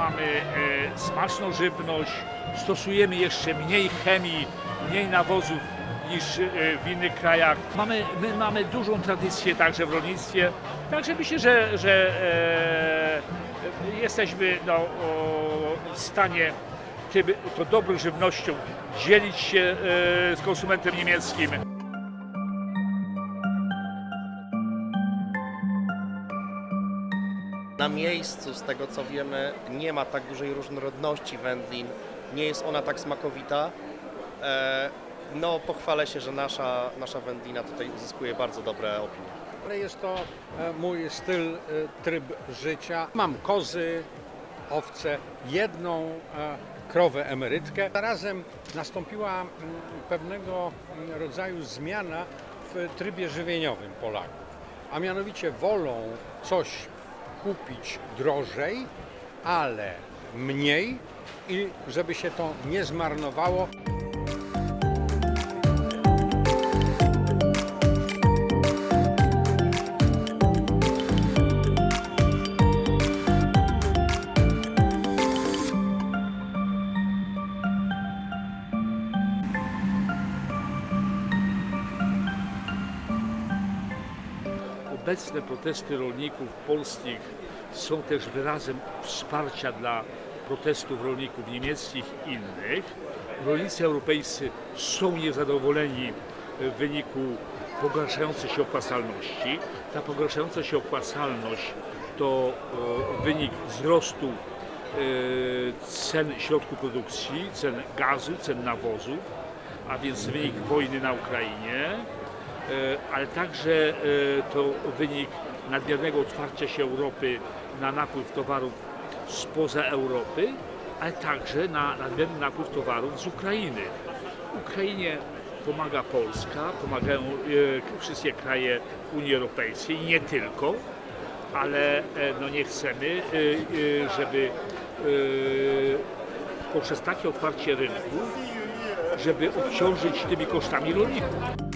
mamy e, smaczną żywność, stosujemy jeszcze mniej chemii, mniej nawozów niż e, w innych krajach. Mamy, my mamy dużą tradycję także w rolnictwie, także myślę, że, że e, jesteśmy no, o, w stanie tym, tą dobrą żywnością dzielić się e, z konsumentem niemieckim. Na miejscu, z tego co wiemy, nie ma tak dużej różnorodności wędlin, nie jest ona tak smakowita. E, No, pochwalę się, że nasza, nasza wędlina tutaj uzyskuje bardzo dobre opinie. Ale jest to e, mój styl, e, tryb życia. Mam kozy, owce, jedną krowę emerytkę. Zarazem nastąpiła mm, pewnego mm, rodzaju zmiana w trybie żywieniowym Polaków. A mianowicie wolą coś kupić drożej, ale mniej i żeby się to nie zmarnowało. Obecne protesty rolników polskich są też wyrazem wsparcia dla protestów rolników niemieckich i innych. Rolnicy europejscy są niezadowoleni w wyniku pogarszającej się opłacalności. Ta pogarszająca się opłacalność to e, wynik wzrostu e, cen środków produkcji, cen gazu, cen nawozów, a więc wynik wojny na Ukrainie, ale także e, to wynik nadmiernego otwarcia się Europy na napływ towarów spoza Europy, ale także na nadmierny napływ towarów z Ukrainy. Ukrainie pomaga Polska, pomagają e, wszystkie kraje Unii Europejskiej, nie tylko, ale e, no nie chcemy, e, e, żeby e, poprzez takie otwarcie rynku, żeby obciążyć tymi kosztami rolników.